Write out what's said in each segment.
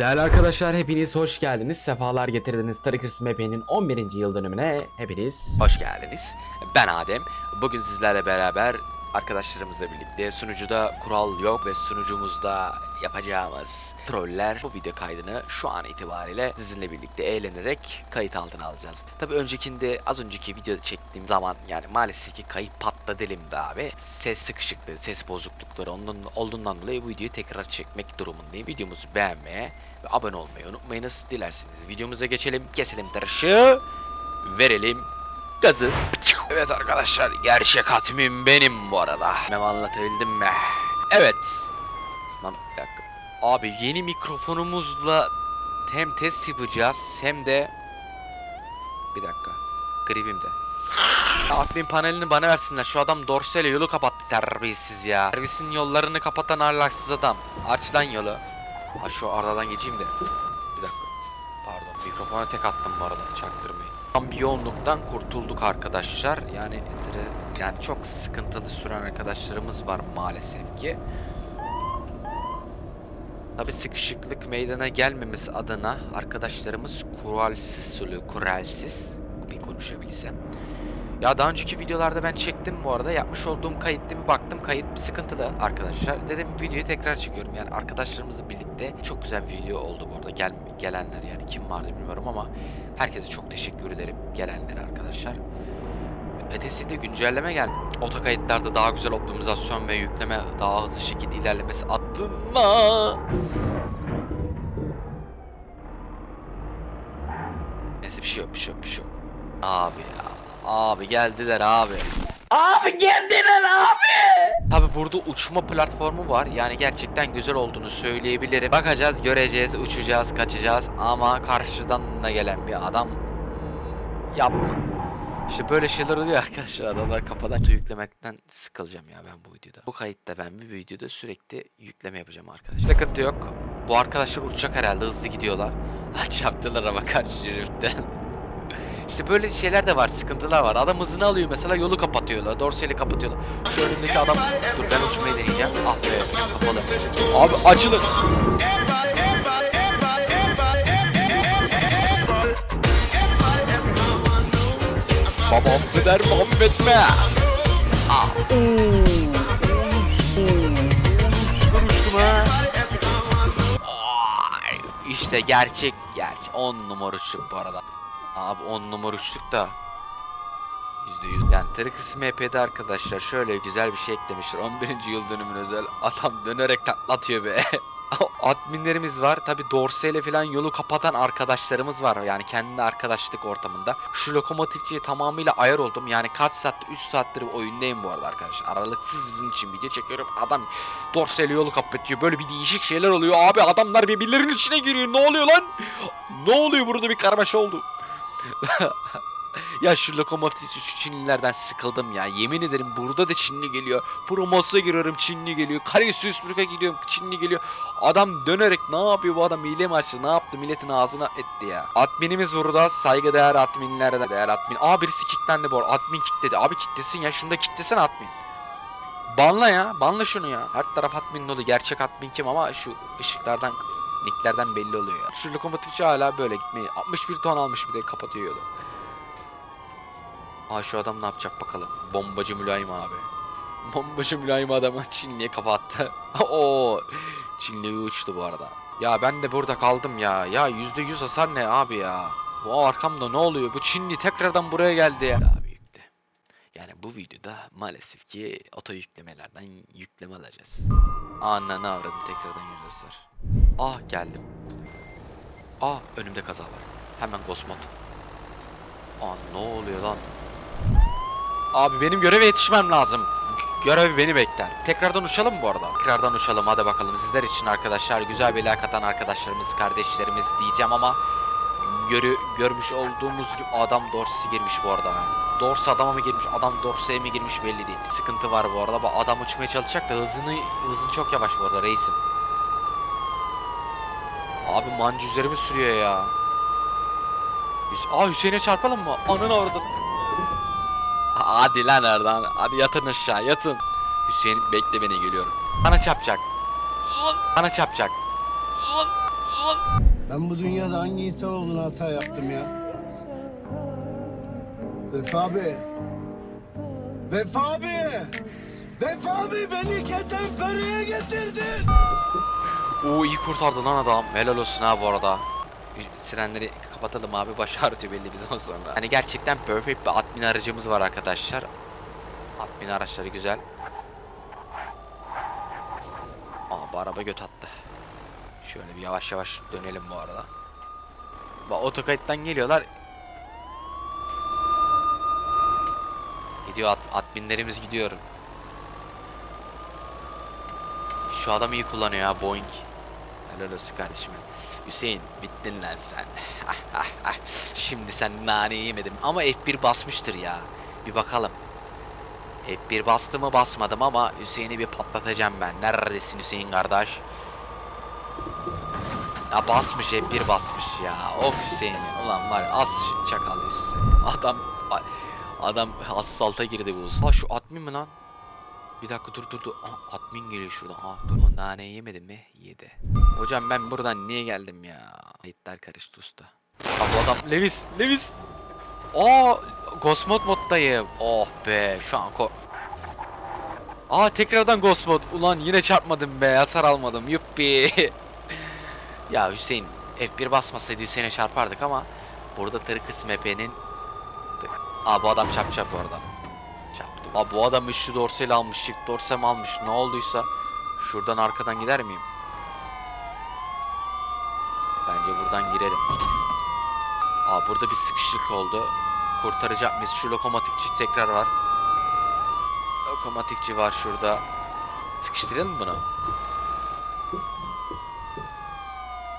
Değerli arkadaşlar hepiniz hoş geldiniz. Sefalar getirdiniz. Trackers MP'nin 11. yıl dönümüne hepiniz. Hoş geldiniz. Ben Adem. Bugün sizlerle beraber arkadaşlarımızla birlikte sunucuda kural yok ve sunucumuzda yapacağımız troller bu video kaydını şu an itibariyle sizinle birlikte eğlenerek kayıt altına alacağız. Tabi öncekinde az önceki videoda çektiğim zaman yani maalesef ki kayıp patladı elimde abi. Ses sıkışıklığı, ses bozuklukları onun olduğundan dolayı bu videoyu tekrar çekmek durumundayım. Videomuzu beğenmeye ve abone olmayı unutmayınız. Dilerseniz videomuza geçelim. Keselim tıraşı. Verelim gazı. Evet arkadaşlar gerçek hatmim benim bu arada. Bilmem anlatabildim mi? Evet. Lan bir dakika. Abi yeni mikrofonumuzla hem test yapacağız hem de bir dakika. Gribim de. Admin panelini bana versinler. Şu adam dorseyle yolu kapattı terbiyesiz ya. Servisin yollarını kapatan ahlaksız adam. Aç lan yolu. Ha şu aradan geçeyim de. Bir dakika. Pardon mikrofona tek attım bu arada çaktırmayın. Tam bir yoğunluktan kurtulduk arkadaşlar. Yani dire- yani çok sıkıntılı süren arkadaşlarımız var maalesef ki. Tabi sıkışıklık meydana gelmemesi adına arkadaşlarımız kuralsız suluyor. Kuralsız bir konuşabilsem. Ya daha önceki videolarda ben çektim bu arada. Yapmış olduğum kayıtta bir baktım kayıt sıkıntılı arkadaşlar. Dedim videoyu tekrar çekiyorum. Yani arkadaşlarımızla birlikte çok güzel bir video oldu bu arada. Gel, gelenler yani kim vardı bilmiyorum ama herkese çok teşekkür ederim gelenlere arkadaşlar. Ötesinde güncelleme geldi. Oto kayıtlarda daha güzel optimizasyon ve yükleme daha hızlı şekilde ilerlemesi adına. Neyse bir şey yok bir şey yok bir şey yok. Abi ya. Abi geldiler abi. Abi geldiler abi. Tabi burada uçma platformu var. Yani gerçekten güzel olduğunu söyleyebilirim. Bakacağız, göreceğiz, uçacağız, kaçacağız ama karşıdan da gelen bir adam hmm, yapma. İşte böyle şeyler oluyor arkadaşlar. Adamlar kafadan yüklemekten sıkılacağım ya ben bu videoda. Bu kayıtta ben bir videoda sürekli yükleme yapacağım arkadaşlar. Sıkıntı yok. Bu arkadaşlar uçacak herhalde hızlı gidiyorlar. Aç yaptılar ama karşı şeriften. İşte böyle şeyler de var, sıkıntılar var. Adam hızını alıyor mesela yolu kapatıyorlar, dorsali kapatıyorlar. Şu önündeki adam, dur ben uçmayı deneyeceğim. Ah be, kapalı. Abi açılın. Babam Feder Muhammed mi? Ah. İşte gerçek gerçek 10 numara uçtuk bu arada. Abi 10 numara uçtuk da %100 yani Trackers MP'de arkadaşlar şöyle güzel bir şey eklemişler. 11. yıl dönümün özel adam dönerek taklatıyor be. Adminlerimiz var. Tabi dorseyle falan yolu kapatan arkadaşlarımız var. Yani kendi arkadaşlık ortamında. Şu lokomotifçiye tamamıyla ayar oldum. Yani kaç saattir 3 saattir oyundayım bu arada arkadaşlar. Aralıksız sizin için video çekiyorum. Adam dorseyle yolu kapatıyor böyle bir değişik şeyler oluyor. Abi adamlar birbirlerinin içine giriyor. Ne oluyor lan? Ne oluyor burada bir karmaşa oldu ya şu lokomotif şu Çinlilerden sıkıldım ya. Yemin ederim burada da Çinli geliyor. Promos'a giriyorum Çinli geliyor. Karayüzüsbürg'e gidiyorum Çinli geliyor. Adam dönerek ne yapıyor bu adam hile mi açtı ne yaptı milletin ağzına etti ya. Adminimiz burada saygıdeğer adminlerden. Değer admin. Aa birisi kilitlendi bu arada. Admin kilitledi. Abi kilitlesin ya şunu da kilitlesene admin. Banla ya. Banla şunu ya. Her taraf admin dolu. Gerçek admin kim ama şu ışıklardan nicklerden belli oluyor ya. Şu lokomotifçi hala böyle gitmeyi. 61 ton almış bir de kapatıyor yolu. Aa şu adam ne yapacak bakalım. Bombacı mülayim abi. Bombacı mülayim adamı Çinli'ye kapattı. Oo, Çinli'ye uçtu bu arada. Ya ben de burada kaldım ya. Ya %100 hasar ne abi ya. Bu arkamda ne oluyor? Bu Çinli tekrardan buraya geldi ya. Abi yükle. Yani bu videoda maalesef ki oto yüklemelerden yükleme alacağız. Anla ne avradım tekrardan hasar. Ah geldim. Ah önümde kaza var. Hemen Gosmot. Aa ne oluyor lan? Abi benim göreve yetişmem lazım. Görev beni bekler. Tekrardan uçalım bu arada? Tekrardan uçalım hadi bakalım. Sizler için arkadaşlar güzel bir like arkadaşlarımız, kardeşlerimiz diyeceğim ama görü görmüş olduğumuz gibi adam Dorsey'e girmiş bu arada. Dorsey adama mı girmiş, adam Dorsey'e mi girmiş belli değil. Sıkıntı var bu arada. Adam uçmaya çalışacak da hızını hızın çok yavaş bu arada reisim. Abi mancı üzerime sürüyor ya. Hüs Aa Hüseyin'e çarpalım mı? Ananı avradın. Hadi lan oradan. Hadi yatın aşağı yatın. Hüseyin bekle beni geliyorum. Bana çarpacak. Bana çarpacak. Ben bu dünyada hangi insan olduğunu hata yaptım ya? Vefa abi. Vefa abi. Vefa abi beni ketenpereye getirdin. Oo iyi kurtardı lan adam. Helal olsun ha bu arada. Sirenleri kapatalım abi baş ağrıtıyor belli bizden sonra. Hani gerçekten perfect bir admin aracımız var arkadaşlar. Admin araçları güzel. Aa bu araba göt attı. Şöyle bir yavaş yavaş dönelim bu arada. Bak otokayıttan geliyorlar. Gidiyor at, adminlerimiz gidiyor. Şu adam iyi kullanıyor ya Boeing. Helal olsun kardeşim. Hüseyin bittin lan sen. Şimdi sen naneyi yemedim ama F1 basmıştır ya. Bir bakalım. F1 bastı mı basmadım ama Hüseyin'i bir patlatacağım ben. Neredesin Hüseyin kardeş? Ya basmış F1 basmış ya. Of Hüseyin ulan var az çakal seni. Adam adam asfalta girdi bu. Ha şu admin mi lan? Bir dakika dur dur dur. Aa, admin geliyor şurada. Aa dur o naneyi yemedi mi? Yedi. Hocam ben buradan niye geldim ya? Ayıtlar karıştı usta. Aa, adam Lewis. Lewis. Aa Ghost Mode moddayım. Oh be şu an ko... Aa tekrardan Ghost Mode. Ulan yine çarpmadım be. Hasar almadım. Yuppi. ya Hüseyin F1 basmasaydı Hüseyin'e çarpardık ama burada Tırkıs MP'nin Aa bu adam çarpacak bu arada. Çarptı. Aa bu adam üçlü dorsal almış, çift dorsal almış. Ne olduysa şuradan arkadan gider miyim? Bence buradan girerim. Aa burada bir sıkışıklık oldu. Kurtaracak mıyız? Şu lokomotifçi tekrar var. Lokomotifçi var şurada. Sıkıştıralım mı bunu?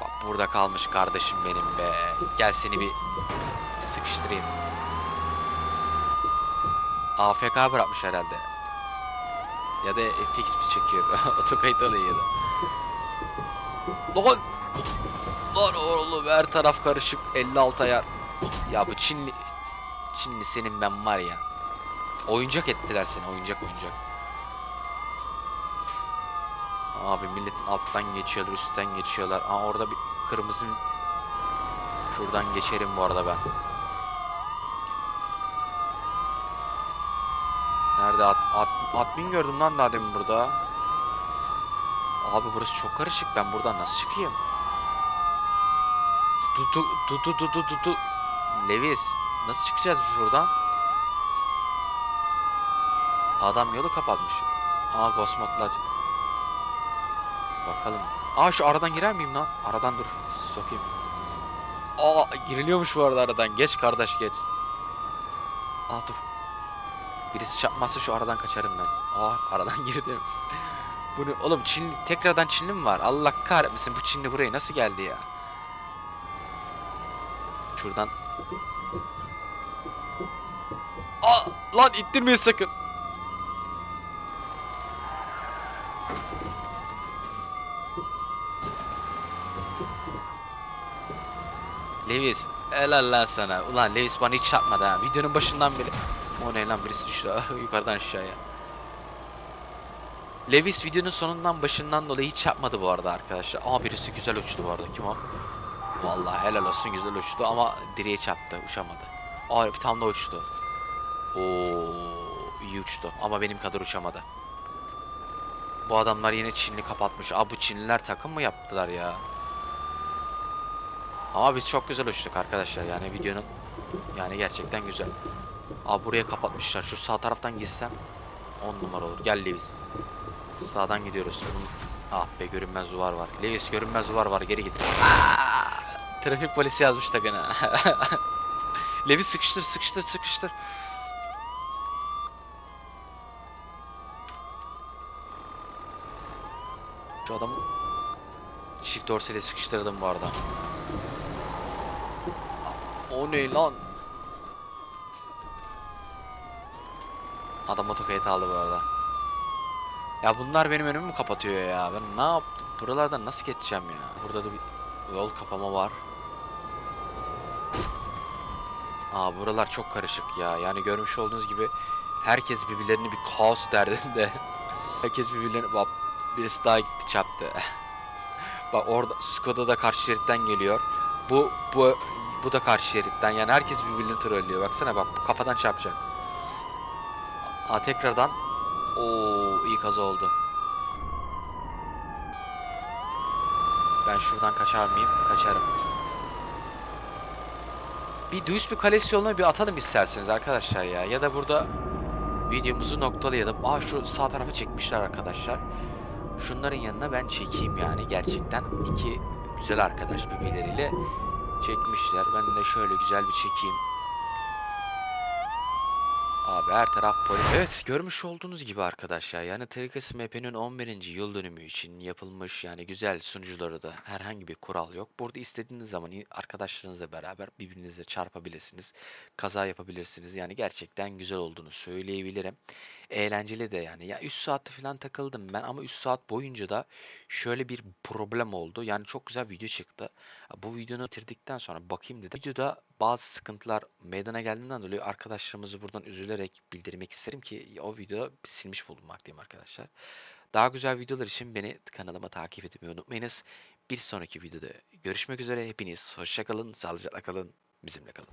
Bak burada kalmış kardeşim benim be. Gel seni bir sıkıştırayım. AFK bırakmış herhalde. Ya da FX mi çekiyor? Otokayıt alıyor ya da. Lan! Lan oğlum her taraf karışık 56 ayar. Ya bu Çinli... Çinli senin ben var ya. Oyuncak ettiler seni oyuncak oyuncak. Abi milletin alttan geçiyorlar üstten geçiyorlar. Aa orada bir kırmızı Şuradan geçerim bu arada ben. Nerede at, at, admin gördüm lan daha demin burada. Abi burası çok karışık. Ben buradan nasıl çıkayım? Dudu dudu dudu dudu. Lewis nasıl çıkacağız biz buradan? Adam yolu kapatmış. Aa Gosmot'la. Bakalım. Aa şu aradan girer miyim lan? Aradan dur. Sokayım. Aa giriliyormuş bu arada aradan. Geç kardeş geç. Aa dur. Birisi çarpmazsa şu aradan kaçarım ben. Aa aradan girdim. Bunu oğlum Çin tekrardan Çinli mi var? Allah kahretmesin bu Çinli buraya nasıl geldi ya? Şuradan. Aa lan ittirmeyin sakın. Lewis helal lan sana. Ulan Lewis bana hiç çarpmadı ha. Videonun başından beri. O ne lan birisi düştü yukarıdan aşağıya. Lewis videonun sonundan başından dolayı hiç yapmadı bu arada arkadaşlar. Ama birisi güzel uçtu bu arada. Kim o? Vallahi helal olsun güzel uçtu ama direğe çarptı. Uçamadı. Aa tane daha uçtu. Oo iyi uçtu ama benim kadar uçamadı. Bu adamlar yine Çinli kapatmış. Aa bu Çinliler takım mı yaptılar ya? Ama biz çok güzel uçtuk arkadaşlar. Yani videonun yani gerçekten güzel. Aa buraya kapatmışlar. Şu sağ taraftan gitsem 10 numara olur. Gel Lewis. Sağdan gidiyoruz. Ah be görünmez duvar var. Lewis görünmez duvar var. Geri git. Trafik polisi yazmış da gene. Lewis sıkıştır sıkıştır sıkıştır. Şu adamı çift dorsali sıkıştırdım bu arada. O ne lan? Adam otokayıt aldı bu arada. Ya bunlar benim önümü mü kapatıyor ya? Ben ne yaptım? Buralardan nasıl geçeceğim ya? Burada da bir yol kapama var. Aa buralar çok karışık ya. Yani görmüş olduğunuz gibi herkes birbirlerini bir kaos derdinde. herkes birbirlerini birisi daha gitti çarptı. Bak orada Skoda da karşı şeritten geliyor. Bu bu bu da karşı şeritten. Yani herkes birbirini trollüyor. Baksana bak kafadan çarpacak. Aa tekrardan. Oo iyi kaza oldu. Ben şuradan kaçar mıyım? Kaçarım. Bir Duisburg Kalesi yoluna bir atalım isterseniz arkadaşlar ya. Ya da burada videomuzu noktalayalım. Aa şu sağ tarafa çekmişler arkadaşlar. Şunların yanına ben çekeyim yani gerçekten. iki güzel arkadaş birbirleriyle çekmişler. Ben de şöyle güzel bir çekeyim. Abi her taraf polis. Evet görmüş olduğunuz gibi arkadaşlar yani Trikası MP'nin 11. yıl dönümü için yapılmış yani güzel sunucuları da herhangi bir kural yok. Burada istediğiniz zaman arkadaşlarınızla beraber birbirinizle çarpabilirsiniz. Kaza yapabilirsiniz. Yani gerçekten güzel olduğunu söyleyebilirim. Eğlenceli de yani. Ya 3 saatte falan takıldım ben ama 3 saat boyunca da şöyle bir problem oldu. Yani çok güzel video çıktı. Bu videonu bitirdikten sonra bakayım dedim. Videoda bazı sıkıntılar meydana geldiğinden dolayı arkadaşlarımızı buradan üzülerek bildirmek isterim ki o videoda silmiş bulunmaktayım arkadaşlar. Daha güzel videolar için beni kanalıma takip etmeyi unutmayınız. Bir sonraki videoda görüşmek üzere. Hepiniz hoşça kalın, sağlıcakla kalın, bizimle kalın.